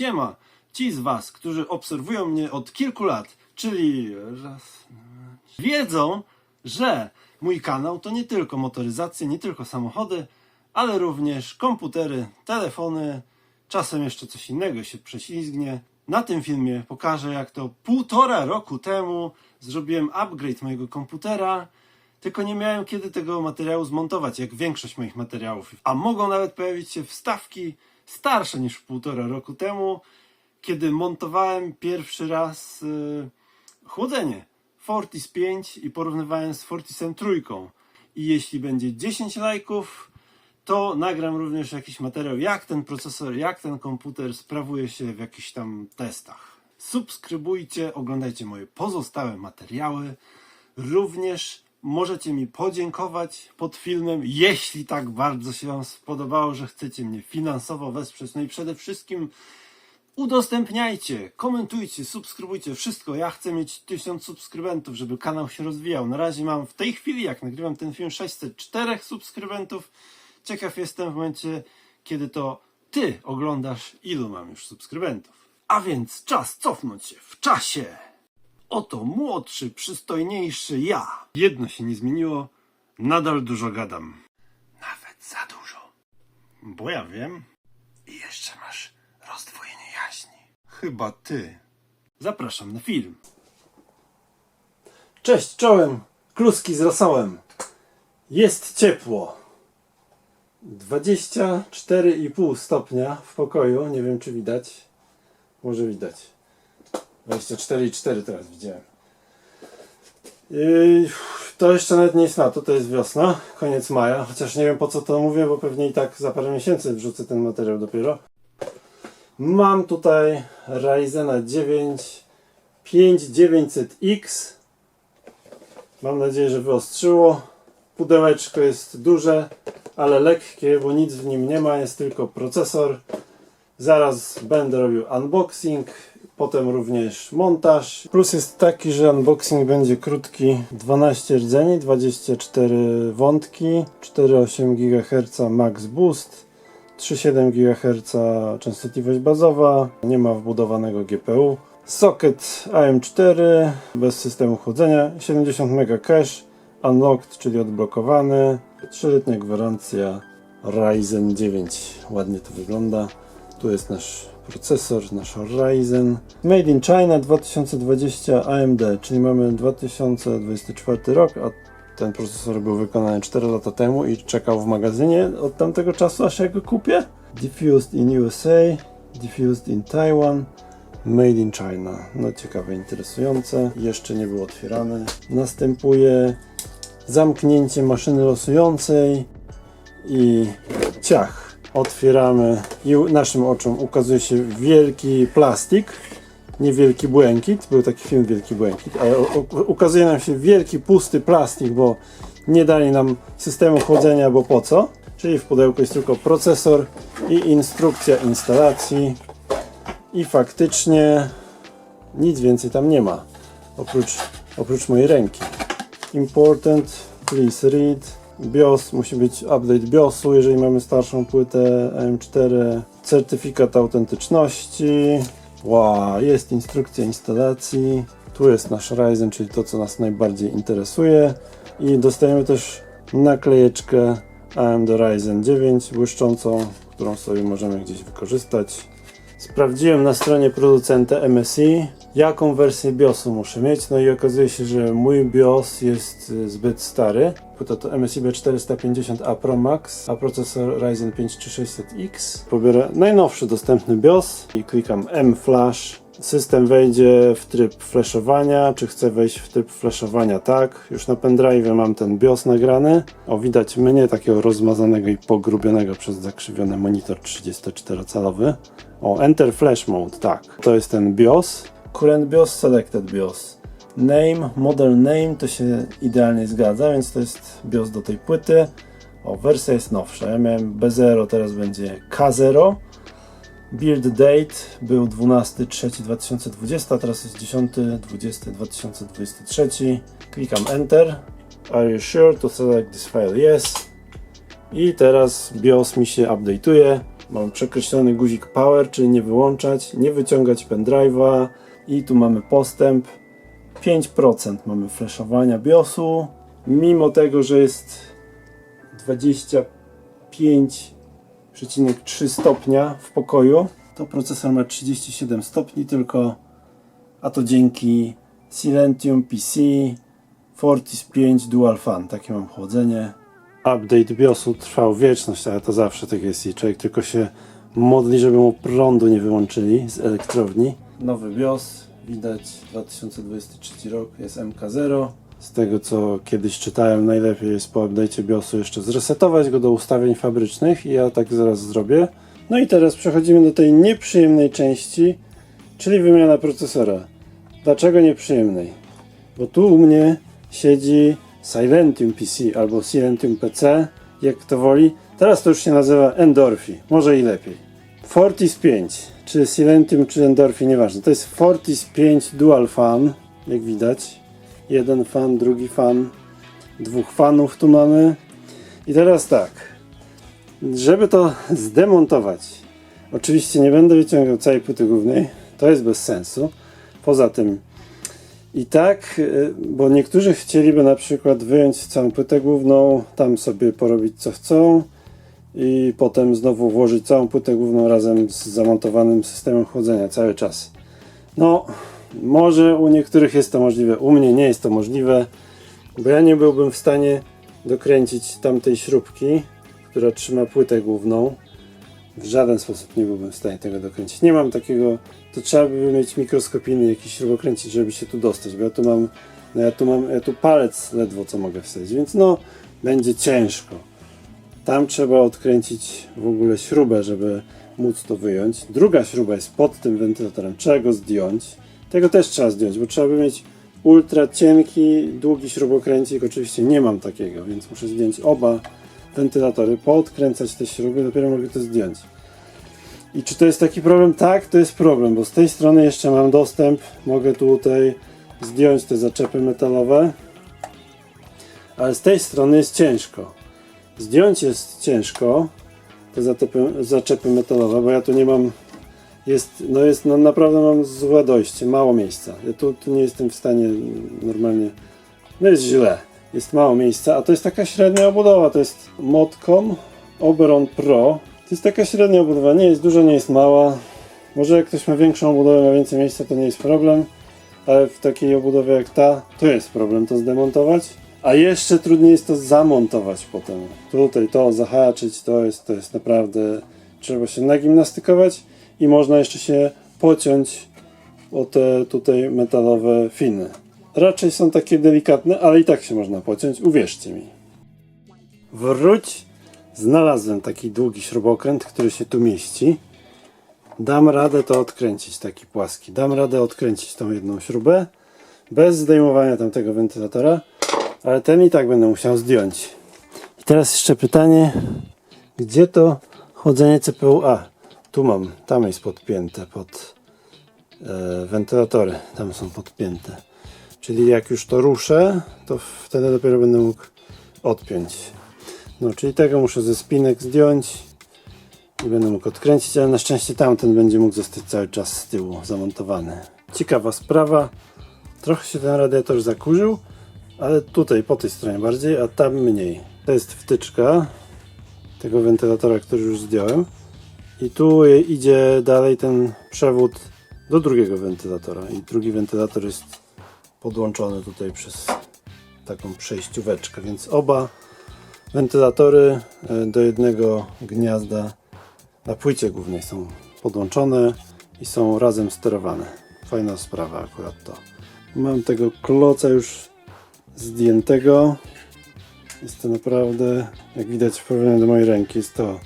Siema! Ci z Was, którzy obserwują mnie od kilku lat, czyli raz, wiedzą, że mój kanał to nie tylko motoryzacje, nie tylko samochody, ale również komputery, telefony, czasem jeszcze coś innego się prześlizgnie. Na tym filmie pokażę, jak to półtora roku temu zrobiłem upgrade mojego komputera, tylko nie miałem kiedy tego materiału zmontować, jak większość moich materiałów. A mogą nawet pojawić się wstawki starsze niż półtora roku temu, kiedy montowałem pierwszy raz yy, chłodzenie Fortis 5 i porównywałem z Fortisem trójką. I jeśli będzie 10 lajków, to nagram również jakiś materiał, jak ten procesor, jak ten komputer sprawuje się w jakichś tam testach. Subskrybujcie, oglądajcie moje pozostałe materiały. Również możecie mi podziękować pod filmem, jeśli tak bardzo się Wam spodobało, że chcecie mnie finansowo wesprzeć. No i przede wszystkim udostępniajcie, komentujcie, subskrybujcie, wszystko. Ja chcę mieć 1000 subskrybentów, żeby kanał się rozwijał. Na razie mam w tej chwili, jak nagrywam ten film, 604 subskrybentów. Ciekaw jestem w momencie, kiedy to Ty oglądasz, ilu mam już subskrybentów. A więc czas cofnąć się w czasie. Oto młodszy, przystojniejszy ja. Jedno się nie zmieniło, nadal dużo gadam. Nawet za dużo. Bo ja wiem. I jeszcze masz rozdwojenie jaźni. Chyba ty. Zapraszam na film. Cześć, czołem. Kluski z rosołem. Jest ciepło. 24,5 stopnia w pokoju. Nie wiem, czy widać. Może widać. 24,4 teraz widziałem. Yy, to jeszcze nawet nie jest lato, to jest wiosna, koniec maja. Chociaż nie wiem po co to mówię, bo pewnie i tak za parę miesięcy wrzucę ten materiał dopiero. Mam tutaj Ryzena 9 5900X. Mam nadzieję, że wyostrzyło. Pudełeczko jest duże, ale lekkie, bo nic w nim nie ma, jest tylko procesor. Zaraz będę robił unboxing, potem również montaż. Plus jest taki, że unboxing będzie krótki, 12 rdzeni, 24 wątki, 4,8 GHz max boost, 3,7 GHz częstotliwość bazowa, nie ma wbudowanego GPU. Socket AM4 bez systemu chłodzenia, 70 MB cache, unlocked, czyli odblokowany, 3-letnia gwarancja Ryzen 9. Ładnie to wygląda. Tu jest nasz procesor, nasz Ryzen. Made in China 2020 AMD, czyli mamy 2024 rok, a ten procesor był wykonany 4 lata temu i czekał w magazynie od tamtego czasu, aż ja go kupię. Diffused in USA, diffused in Taiwan, made in China. No ciekawe, interesujące. Jeszcze nie był otwierany. Następuje zamknięcie maszyny losującej i ciach. Otwieramy i naszym oczom ukazuje się wielki plastik, nie wielki błękit, był taki film Wielki Błękit, ale ukazuje nam się wielki pusty plastik, bo nie dali nam systemu chłodzenia, bo po co? Czyli w pudełku jest tylko procesor i instrukcja instalacji i faktycznie nic więcej tam nie ma, oprócz, oprócz mojej ręki. Important, please read. BIOS musi być update BIOSu, jeżeli mamy starszą płytę AM4. Certyfikat autentyczności. Wow, jest instrukcja instalacji. Tu jest nasz Ryzen, czyli to, co nas najbardziej interesuje. I dostajemy też naklejeczkę AMD Ryzen 9 błyszczącą, którą sobie możemy gdzieś wykorzystać. Sprawdziłem na stronie producenta MSI, jaką wersję BIOSu muszę mieć, no i okazuje się, że mój BIOS jest y, zbyt stary. Płyta to MSI B450A Pro Max, a procesor Ryzen 5 3600X. Pobiorę najnowszy dostępny BIOS i klikam M-Flash. System wejdzie w tryb flashowania, czy chcę wejść w tryb flashowania? Tak. Już na pendrive mam ten BIOS nagrany. O, widać mnie takiego rozmazanego i pogrubionego przez zakrzywiony monitor 34-calowy. O, Enter Flash Mode, tak. To jest ten BIOS. Current BIOS, Selected BIOS. Name, Model Name to się idealnie zgadza, więc to jest BIOS do tej płyty. O, wersja jest nowsza. Ja miałem B0, teraz będzie K0. Build date był 12.3.2020, teraz jest 10.20.2023. Klikam Enter. Are you sure to select this file? Yes. I teraz BIOS mi się update'uje. Mam przekreślony guzik power, czyli nie wyłączać, nie wyciągać pendrive'a i tu mamy postęp. 5% mamy flashowania BIOSu. Mimo tego, że jest 25,3 stopnia w pokoju, to procesor ma 37 stopni tylko, a to dzięki Silentium PC Fortis 5 Dual Fan. Takie mam chłodzenie. Update BIOSu trwał wieczność, ale to zawsze tak jest i człowiek tylko się modli, żeby mu prądu nie wyłączyli z elektrowni. Nowy BIOS, widać 2023 rok, jest MK0. Z tego co kiedyś czytałem, najlepiej jest po update'cie BIOSu jeszcze zresetować go do ustawień fabrycznych i ja tak zaraz zrobię. No i teraz przechodzimy do tej nieprzyjemnej części, czyli wymiana procesora. Dlaczego nieprzyjemnej? Bo tu u mnie siedzi Silentium PC albo Silentium PC, jak kto woli. Teraz to już się nazywa Endorphi, może i lepiej. Fortis 5, czy Silentium, czy Endorphi, nieważne. To jest Fortis 5 Dual Fan, jak widać. Jeden fan, drugi fan, dwóch fanów tu mamy. I teraz tak, żeby to zdemontować, oczywiście nie będę wyciągał całej płyty głównej, to jest bez sensu. Poza tym i tak, y, bo niektórzy chcieliby na przykład wyjąć całą płytę główną, tam sobie porobić co chcą i potem znowu włożyć całą płytę główną razem z zamontowanym systemem chłodzenia cały czas. No, może u niektórych jest to możliwe, u mnie nie jest to możliwe, bo ja nie byłbym w stanie dokręcić tamtej śrubki, która trzyma płytę główną. W żaden sposób nie byłbym w stanie tego dokręcić. Nie mam takiego, to trzeba by mieć mikroskopijny jakiś śrubokręcić, żeby się tu dostać, bo ja tu mam, no ja tu mam, ja tu palec ledwo co mogę wsadzić, więc no, będzie ciężko. Tam trzeba odkręcić w ogóle śrubę, żeby móc to wyjąć. Druga śruba jest pod tym wentylatorem, trzeba go zdjąć. Tego też trzeba zdjąć, bo trzeba by mieć ultra cienki, długi śrubokręcik. Oczywiście nie mam takiego, więc muszę zdjąć oba wentylatory, poodkręcać te śruby, dopiero mogę to zdjąć. I czy to jest taki problem? Tak, to jest problem, bo z tej strony jeszcze mam dostęp, mogę tutaj zdjąć te zaczepy metalowe, ale z tej strony jest ciężko. Zdjąć jest ciężko, te zaczepy, zaczepy metalowe, bo ja tu nie mam, jest, no jest, no naprawdę mam złe dojście, mało miejsca. Ja tu, tu nie jestem w stanie normalnie, no jest źle, jest mało miejsca, a to jest taka średnia obudowa, to jest Modcom Oberon Pro, to jest taka średnia obudowa, nie jest duża, nie jest mała. Może jak ktoś ma większą obudowę, ma więcej miejsca, to nie jest problem, ale w takiej obudowie jak ta, to jest problem to zdemontować. A jeszcze trudniej jest to zamontować potem. Tutaj to zahaczyć, to jest, to jest naprawdę, trzeba się nagimnastykować i można jeszcze się pociąć o te tutaj metalowe finy. Raczej są takie delikatne, ale i tak się można pociąć, uwierzcie mi. Wróć Znalazłem taki długi śrubokręt, który się tu mieści. Dam radę to odkręcić, taki płaski. Dam radę odkręcić tą jedną śrubę bez zdejmowania tamtego wentylatora, ale ten i tak będę musiał zdjąć. I teraz jeszcze pytanie, gdzie to chłodzenie CPU? A, tu mam, tam jest podpięte pod e, wentylatory, tam są podpięte. Czyli jak już to ruszę, to wtedy dopiero będę mógł odpiąć. No, czyli tego muszę ze spinek zdjąć i będę mógł odkręcić, ale na szczęście tamten będzie mógł zostać cały czas z tyłu zamontowany. Ciekawa sprawa. Trochę się ten radiator zakurzył, ale tutaj po tej stronie bardziej, a tam mniej. To jest wtyczka tego wentylatora, który już zdjąłem. I tu idzie dalej ten przewód do drugiego wentylatora. I drugi wentylator jest podłączony tutaj przez taką przejścióweczkę, więc oba Wentylatory e, do jednego gniazda na płycie głównej są podłączone i są razem sterowane. Fajna sprawa akurat to. Mam tego kloca już zdjętego. Jest to naprawdę, jak widać w porównaniu do mojej ręki, jest to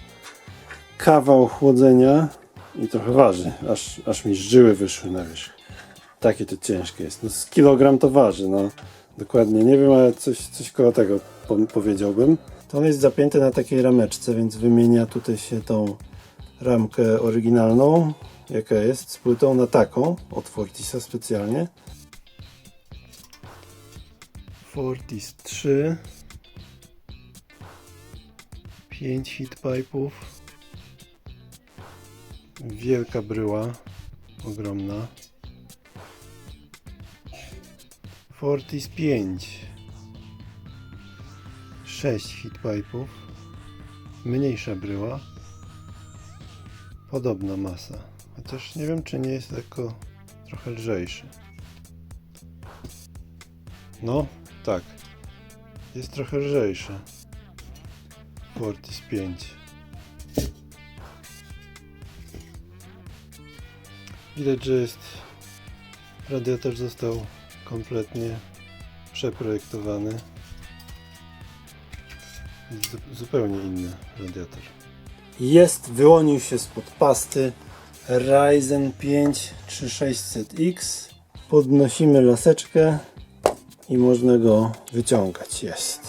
kawał chłodzenia i trochę waży, aż, aż mi żyły wyszły na wierzch. Takie to ciężkie jest. No, z kilogram to waży, no dokładnie nie wiem, ale coś, coś koło tego po powiedziałbym. To on jest zapięty na takiej rameczce, więc wymienia tutaj się tą ramkę oryginalną, jaka jest, z płytą na taką, od Fortisa specjalnie. Fortis 3 5 heat pipe'ów Wielka bryła, ogromna. Fortis 5. 6 hitpipe'ów. Mniejsza bryła. Podobna masa. Chociaż nie wiem, czy nie jest lekko trochę lżejszy. No, tak. Jest trochę lżejszy. Fortis 5. Widać, że jest radiator został kompletnie przeprojektowany. Jest zu- zupełnie inny radiator. Jest, wyłonił się spod pasty Ryzen 5 3600X. Podnosimy laseczkę i można go wyciągać. Jest.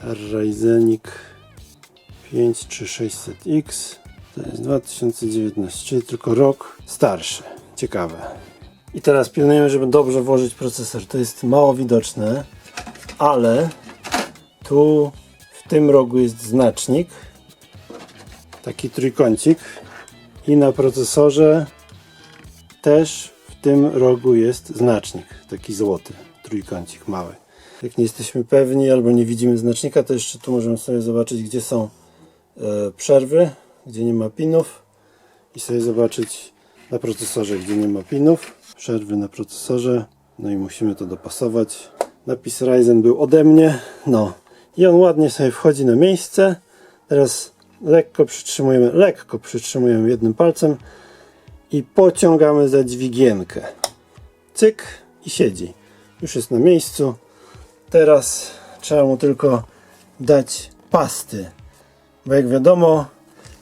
Ryzenik 5 3600X. To jest 2019, czyli tylko rok starszy. Ciekawe. I teraz pilnujemy, żeby dobrze włożyć procesor. To jest mało widoczne, ale tu w tym rogu jest znacznik. Taki trójkącik. I na procesorze też w tym rogu jest znacznik. Taki złoty trójkącik mały. Jak nie jesteśmy pewni albo nie widzimy znacznika, to jeszcze tu możemy sobie zobaczyć, gdzie są e, przerwy, gdzie nie ma pinów i sobie zobaczyć na procesorze, gdzie nie ma pinów. Przerwy na procesorze, no i musimy to dopasować. Napis Ryzen był ode mnie, no i on ładnie sobie wchodzi na miejsce. Teraz lekko przytrzymujemy, lekko przytrzymujemy jednym palcem i pociągamy za dźwigienkę. Cyk i siedzi. Już jest na miejscu. Teraz trzeba mu tylko dać pasty. Bo jak wiadomo,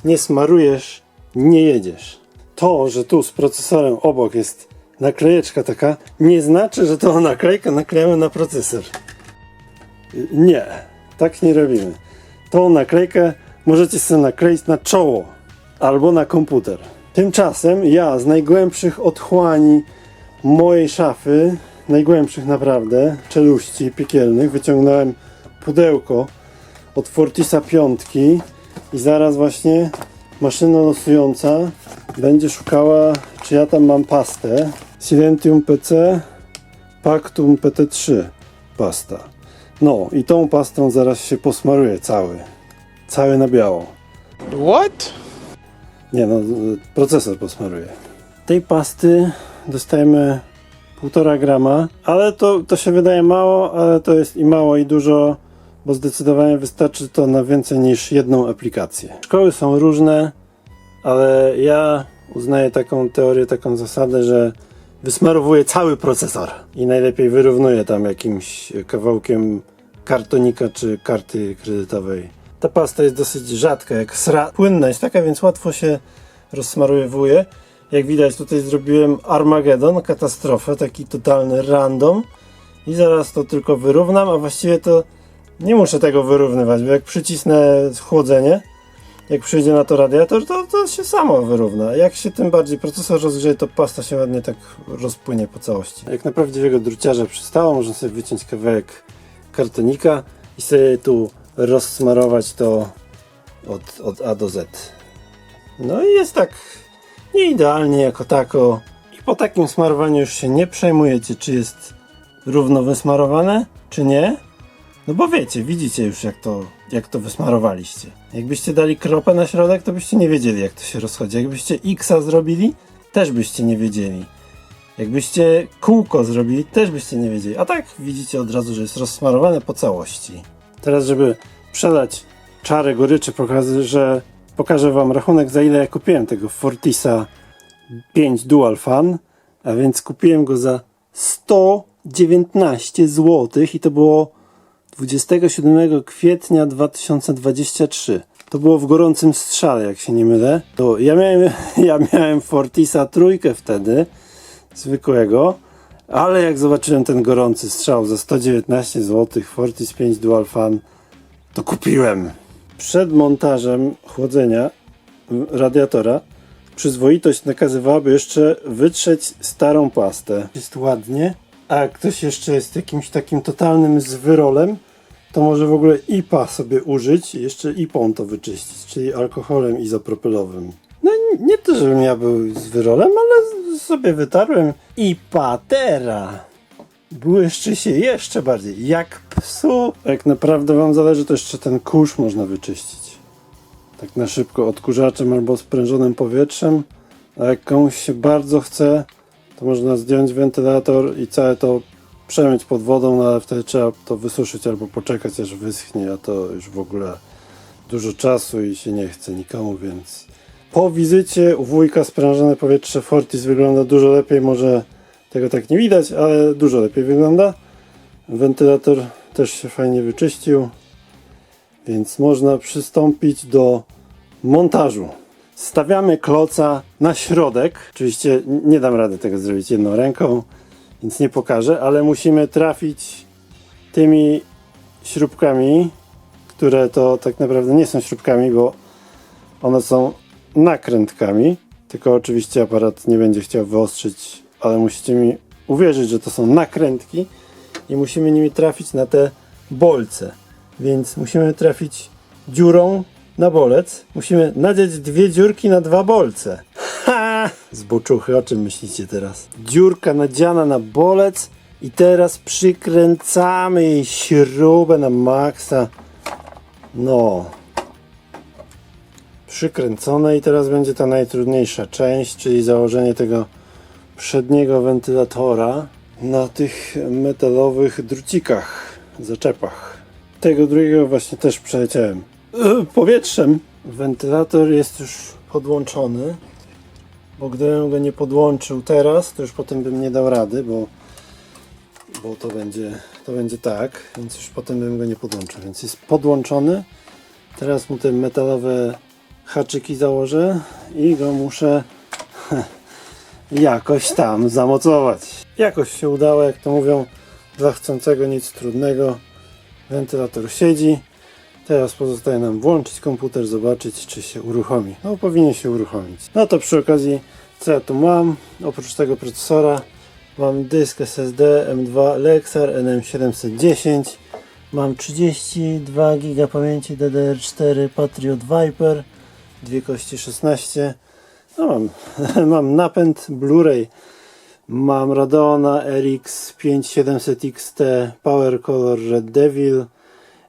nie smarujesz, nie jedziesz. To, że tu z procesorem obok jest naklejeczka taka, nie znaczy, że tą naklejkę naklejamy na procesor. Nie, tak nie robimy. Tą naklejkę możecie sobie nakleić na czoło albo na komputer. Tymczasem ja z najgłębszych otchłani mojej szafy, najgłębszych naprawdę, czeluści piekielnych, wyciągnąłem pudełko od Fortisa 5 i zaraz właśnie maszyna losująca będzie szukała, czy ja tam mam pastę. Silentium PC Pactum PT3 pasta. No i tą pastą zaraz się posmaruje cały. Cały na biało. What? Nie no, procesor posmaruje. Tej pasty dostajemy 1,5 grama, ale to, to się wydaje mało, ale to jest i mało i dużo, bo zdecydowanie wystarczy to na więcej niż jedną aplikację. Szkoły są różne, ale ja uznaję taką teorię, taką zasadę, że wysmarowuję cały procesor i najlepiej wyrównuję tam jakimś kawałkiem kartonika czy karty kredytowej. Ta pasta jest dosyć rzadka, jak sra. Płynna jest taka, więc łatwo się rozsmarowuje. Jak widać tutaj zrobiłem Armageddon, katastrofę, taki totalny random i zaraz to tylko wyrównam, a właściwie to nie muszę tego wyrównywać, bo jak przycisnę chłodzenie, jak przyjdzie na to radiator, to, to się samo wyrówna. Jak się tym bardziej procesor rozgrzeje, to pasta się ładnie tak rozpłynie po całości. Jak na prawdziwego druciarza przystało, można sobie wyciąć kawałek kartonika i sobie tu rozsmarować to od, od A do Z. No i jest tak nie idealnie jako tako. I po takim smarowaniu już się nie przejmujecie, czy jest równo wysmarowane, czy nie. No bo wiecie, widzicie już jak to, jak to wysmarowaliście. Jakbyście dali kropę na środek, to byście nie wiedzieli jak to się rozchodzi. Jakbyście X zrobili, też byście nie wiedzieli. Jakbyście kółko zrobili, też byście nie wiedzieli. A tak widzicie od razu, że jest rozsmarowane po całości. Teraz, żeby przelać czarę goryczy, pokażę, że pokażę Wam rachunek, za ile ja kupiłem tego Fortisa 5 Dual Fan. A więc kupiłem go za 119 zł i to było 27 kwietnia 2023. To było w gorącym strzale, jak się nie mylę. To ja miałem, ja miałem Fortisa trójkę wtedy, zwykłego, ale jak zobaczyłem ten gorący strzał za 119 zł, Fortis 5 Dual Fan, to kupiłem. Przed montażem chłodzenia radiatora przyzwoitość nakazywałaby jeszcze wytrzeć starą pastę. Jest ładnie, a ktoś jeszcze jest jakimś takim totalnym zwyrolem, to może w ogóle IPA sobie użyć i jeszcze IPą to wyczyścić, czyli alkoholem izopropylowym. No nie- to, żebym ja był z wyrolem, ale sobie wytarłem i patera. Błyszczy się jeszcze bardziej, jak psu. Jak naprawdę wam zależy, to jeszcze ten kurz można wyczyścić. Tak na szybko odkurzaczem albo sprężonym powietrzem. A jak komuś się bardzo chce, to można zdjąć wentylator i całe to przemyć pod wodą, no ale wtedy trzeba to wysuszyć albo poczekać aż wyschnie, a to już w ogóle dużo czasu i się nie chce nikomu, więc po wizycie u wujka sprężone powietrze Fortis wygląda dużo lepiej, może tego tak nie widać, ale dużo lepiej wygląda. Wentylator też się fajnie wyczyścił, więc można przystąpić do montażu. Stawiamy kloca na środek. Oczywiście nie dam rady tego zrobić jedną ręką, więc nie pokażę, ale musimy trafić tymi śrubkami, które to tak naprawdę nie są śrubkami, bo one są nakrętkami. Tylko oczywiście aparat nie będzie chciał wyostrzyć, ale musicie mi uwierzyć, że to są nakrętki i musimy nimi trafić na te bolce. Więc musimy trafić dziurą na bolec. Musimy nadziać dwie dziurki na dwa bolce. Ha! Zboczuchy, o czym myślicie teraz? Dziurka nadziana na bolec i teraz przykręcamy jej śrubę na maksa. No. Przykręcone i teraz będzie ta najtrudniejsza część, czyli założenie tego przedniego wentylatora na tych metalowych drucikach, zaczepach. Tego drugiego właśnie też przeleciałem. E, Powietrzem. Wentylator jest już podłączony, bo gdybym go nie podłączył teraz, to już potem bym nie dał rady, bo, bo to, będzie, to będzie tak, więc już potem bym go nie podłączył. Więc jest podłączony. Teraz mu te metalowe haczyki założę i go muszę jakoś tam zamocować. Jakoś się udało, jak to mówią, dla chcącego nic trudnego. Wentylator siedzi. Teraz pozostaje nam włączyć komputer, zobaczyć czy się uruchomi. No powinien się uruchomić. No to przy okazji co ja tu mam? Oprócz tego procesora mam dysk SSD M2 Lexar NM710 Mam 32 GB pamięci DDR4 Patriot Viper, dwie kości 16. No mam, mam napęd Blu-ray. Mam Radeona RX 5700 XT Power Color Red Devil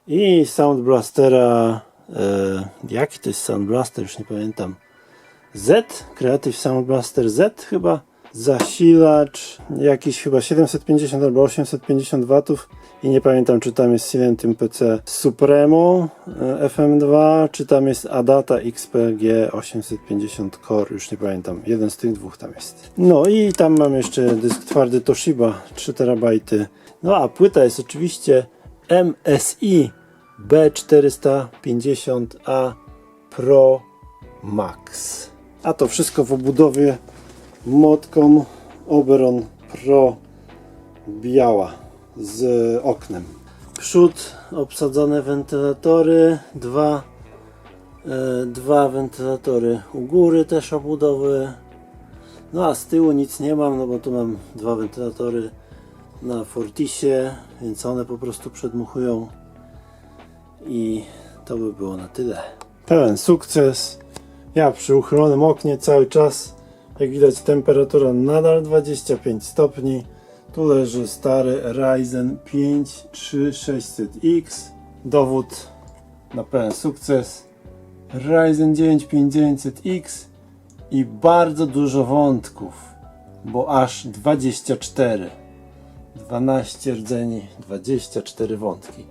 i Sound Blastera. E, jaki to jest Sound Blaster? Już nie pamiętam. Z? Creative Sound Blaster Z chyba? Zasilacz jakiś chyba 750 albo 850 watów i nie pamiętam czy tam jest Silentium PC Supremo e, FM2 czy tam jest Adata XPG 850 Core już nie pamiętam. Jeden z tych dwóch tam jest. No i tam mam jeszcze dysk twardy Toshiba 3 terabajty. No a płyta jest oczywiście MSI B450A Pro Max. A to wszystko w obudowie Modcom Oberon Pro biała z oknem. Przód obsadzone wentylatory, dwa, e, dwa wentylatory u góry też obudowy. No a z tyłu nic nie mam, no bo tu mam dwa wentylatory na Fortisie, więc one po prostu przedmuchują i to by było na tyle. Pełen sukces. Ja przy uchylonym oknie cały czas, jak widać temperatura nadal 25 stopni. Tu leży stary Ryzen 5 3600X. Dowód na pełen sukces. Ryzen 9 5900X i bardzo dużo wątków, bo aż 24. 12 rdzeni, 24 wątki.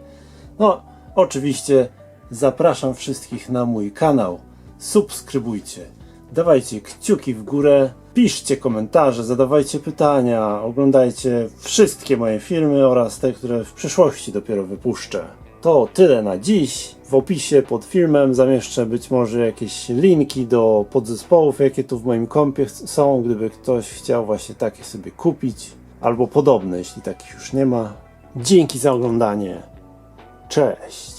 No, oczywiście zapraszam wszystkich na mój kanał. Subskrybujcie, dawajcie kciuki w górę, piszcie komentarze, zadawajcie pytania, oglądajcie wszystkie moje filmy oraz te, które w przyszłości dopiero wypuszczę. To tyle na dziś. W opisie pod filmem zamieszczę być może jakieś linki do podzespołów, jakie tu w moim kompie są, gdyby ktoś chciał właśnie takie sobie kupić, albo podobne, jeśli takich już nie ma. Dzięki za oglądanie. Cześć!